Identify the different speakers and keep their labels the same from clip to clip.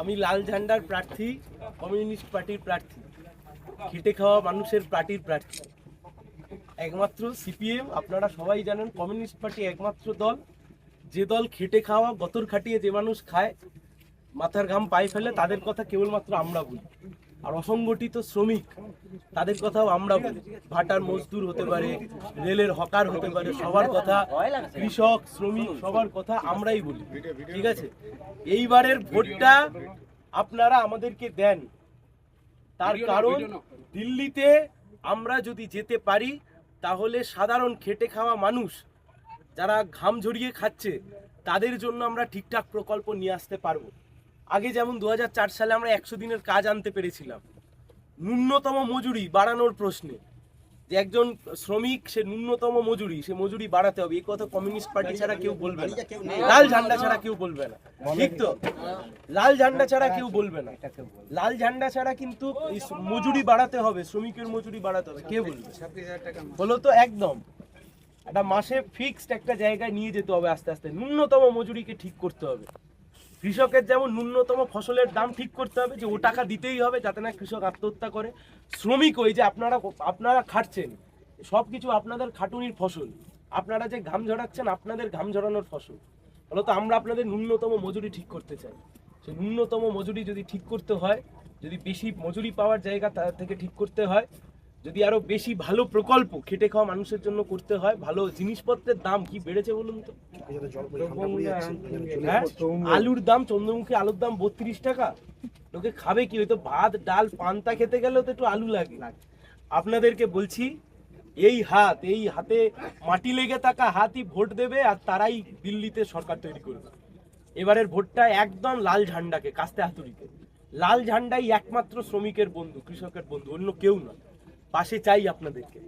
Speaker 1: আমি লাল ঝান্ডার প্রার্থী, কমিউনিস্ট পার্টির প্রার্থী, খেটে খাওয়া মানুষের পার্টির প্রার্থী। একমাত্র সিপিএম, আপনারা সবাই জানেন, কমিউনিস্ট পার্টি একমাত্র দল। যে দল খেটে খাওয়া, গতর খাটিয়ে যে মানুষ খায়, মাথার ঘাম পায়ে ফেলে, তাদের কথা কেবলমাত্র আমরা বলি। আর অসংগঠিত শ্রমিক তাদের কথাও আমরা বলি। ভাটার মজদুর হতে পারে রেলের হকার হতে পারে সবার কথা কৃষক শ্রমিক সবার কথা আমরাই বলি। ঠিক আছে? এইবারের ভোটটা আপনারা আমাদেরকে দেন। তার কারণ দিল্লিতে আমরা যদি যেতে পারি তাহলে সাধারণ খেটে খাওয়া মানুষ যারা ঘাম ঝরিয়ে খাচ্ছে তাদের জন্য আমরা ঠিকঠাক প্রকল্প নিয়ে আসতে পারব। আগে যেমন দু হাজার চার সালে আমরা একশো দিনের কাজ আনতে পেরেছিলাম, ন্যূনতম মজুরি বাড়ানোর প্রশ্নে। যে একজন শ্রমিক, সে ন্যূনতম মজুরি, সে মজুরি বাড়াতে হবে। এই কথা কমিউনিস্ট পার্টি ছাড়া কেউ বলবে না। লাল ঝান্ডা ছাড়া কেউ বলবে না। ঠিক তো? লাল ঝান্ডা ছাড়া কেউ বলবে না। লাল ঝান্ডা ছাড়া কিন্তু মজুরি বাড়াতে হবে, শ্রমিকের মজুরি বাড়াতে হবে। কে বলবে? হলো তো একদম। একটা মাসে ফিক্সড একটা জায়গায় নিয়ে যেতে হবে আস্তে আস্তে। ন্যূনতম মজুরিকে ঠিক করতে হবে। কৃষকের যেমন ন্যূনতম ফসলের দাম ঠিক করতে হবে, যে ও টাকা দিতেই হবে যাতে না কৃষক আত্মহত্যা করে। শ্রমিক ওই যে আপনারা আপনারা খাটছেন সব কিছু আপনাদের খাটুনির ফসল। আপনারা যে ঘাম ঝরাচ্ছেন, আপনাদের ঘাম ঝরানোর ফসল। ফলত আমরা আপনাদের ন্যূনতম মজুরি ঠিক করতে চাই। সেই ন্যূনতম মজুরি যদি ঠিক করতে হয়, যদি বেশি মজুরি পাওয়ার জায়গা থেকে ঠিক করতে হয় যদি আরও বেশি ভালো প্রকল্প খেটে খাওয়া মানুষের জন্য করতে হয় ভালো জিনিসপত্রের দাম কি বেড়েছে বলুন তো? হ্যাঁ? আলুর দাম চন্দ্রমুখী আলুর দাম বত্রিশ টাকা। লোকে খাবে কি? হয়তো ভাত ডাল পান্তা খেতে গেলেও তো একটু আলু লাগে। আপনাদেরকে বলছি এই হাত এই হাতে মাটি লেগে থাকা হাতই ভোট দেবে আর তারাই দিল্লিতে সরকার তৈরি করবে। এবারের ভোটটা একদম লাল ঝান্ডাকে কাস্তে হাতুড়িকে। লাল ঝান্ডাই একমাত্র শ্রমিকের বন্ধু কৃষকের বন্ধু অন্য কেউ না পাশে চাই আপনাদেরকে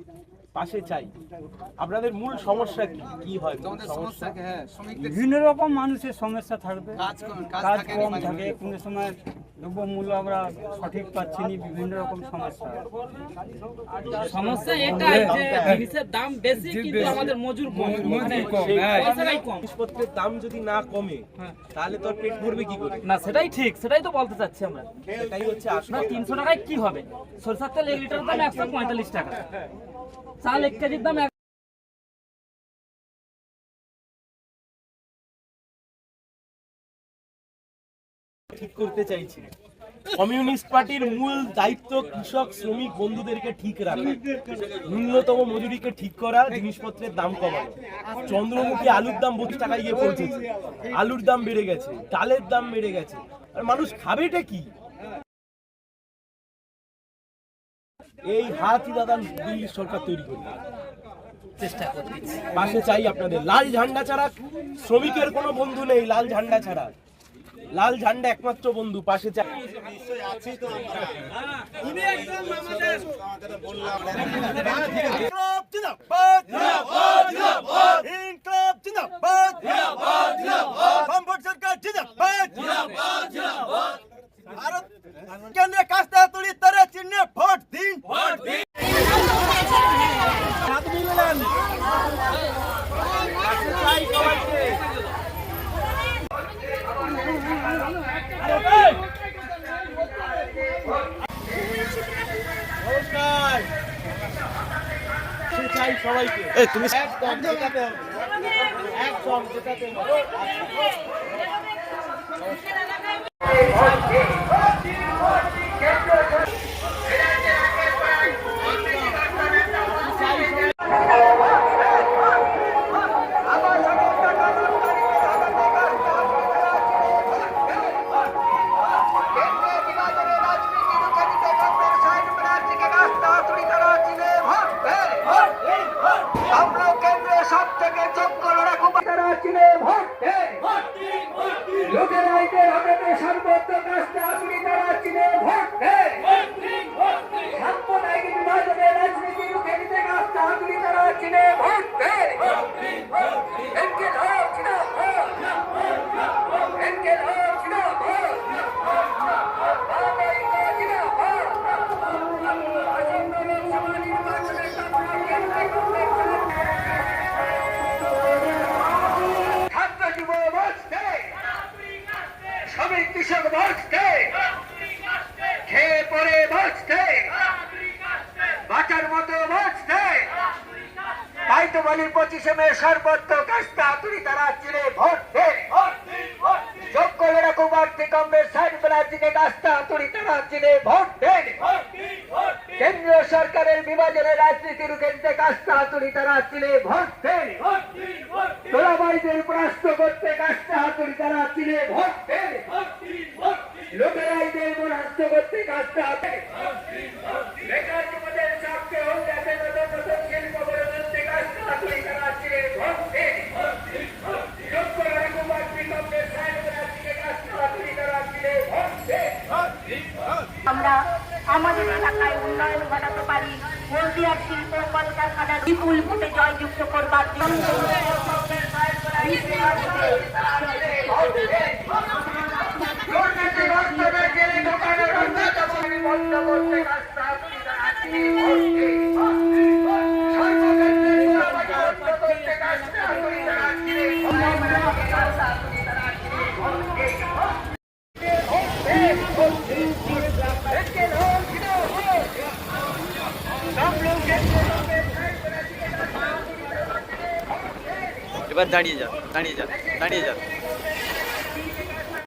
Speaker 1: পাশে চাই। আপনাদের মূল সমস্যা কি? কি হয়? সমস্যা?
Speaker 2: বিভিন্ন রকম মানুষের সমস্যা থাকবে। কাজ কম থাকে কোনো সময় দ্রব্যমূল্য আমরা সঠিক পাচ্ছি না বিভিন্ন রকম সমস্যা।
Speaker 3: সমস্যা এটাই যে জিনিসের দাম বেশি কিন্তু আমাদের মজুর কম। মানে পয়সাটাই কম।
Speaker 1: জিনিসপত্রের দাম যদি না কমে তাহলে তো আর পেট ভরবে কি করে?
Speaker 3: না সেটাই ঠিক সেটাই তো বলতে চাচ্ছি আমরা।
Speaker 1: সেটাই হচ্ছে আসল
Speaker 3: তিনশো টাকায় কি হবে? সরষার তেল এক লিটার দাম একশো পঁয়তাল্লিশ টাকা। চাল এক কেজির দাম
Speaker 1: ঠিক করতে চাইছি। কমিউনিস্ট পার্টির মূল দায়িত্ব কৃষক, শ্রমিক বন্ধুদেরকে ঠিক রাখা। ন্যূনতম মজুরিকে ঠিক করা, জিনিসপত্রের দাম কমানো। চন্দ্রমুখী আলুর দাম বত্রিশ টাকায় গিয়ে পৌঁছেছে। আলুর দাম বেড়ে গেছে, ডালের দাম বেড়ে গেছে। আর মানুষ খাবেটা কি? এই হাতই দাদা দিল্লির সরকার তৈরি করবে।
Speaker 3: চেষ্টা করছি
Speaker 1: পাশে চাই আপনাদের। লাল ঝান্ডা ছাড়া শ্রমিকের কোনো বন্ধু নেই লাল ঝান্ডা ছাড়া। লাল ঝান্ডা একমাত্র বন্ধু পাশে চাই।
Speaker 4: ইনকলাব জিন্দাবাদ বামফ্রন্ট সরকার জিন্দাবাদ জিন্দাবাদ জিন্দাবাদ ভারত কেন্দ্রে কাস্তা তুলি তরে চিহ্নে ভোট দিন ভোট দিন
Speaker 1: নমস্কার সবাইকে তুমি একদম জেতাতে হবে একদম জেতাতে হবে
Speaker 5: আইতে হঠাৎ সর্বত্র কাজটা আপনি তারা চিনে, ভোট দেয়। সাম্প্রদায়িক বিভাজনে রাজনীতি রুখে কাজটা আপনি তারা চিনে, ভোট। বলি পঁচিশে মে সর্বত্র কাস্তা তুলি তারা চিরে ভোট দে যোগ্য লড়া কুমারটি কমবে সাইড কাস্তা ভোট কেন্দ্রীয় সরকারের কাস্তা তারা ভোট পরাস্ত করতে কাস্তা তারা ভোট পরাস্ত করতে কাস্তা বেকার নতুন নতুন শিল্প গড়ে তুলতে কাস্তা তুলি তারা চিরে ভোট দে যোগ্য লড়া কুমারটি কমবে সাইড ব্যানার্জিকে কাস্তা তুলি তারা চিরে ভোট দে
Speaker 6: আমরা আমাদের এলাকায় উন্নয়ন ঘটাতে পারি হলদিয়ার শিল্প কলকারখানার বিপুল ভোটে জয়যুক্ত করবার জন্য।
Speaker 5: বন্ধ করতে
Speaker 7: બસ જાણીએ જા જાણીએ જા જાણીએ જા.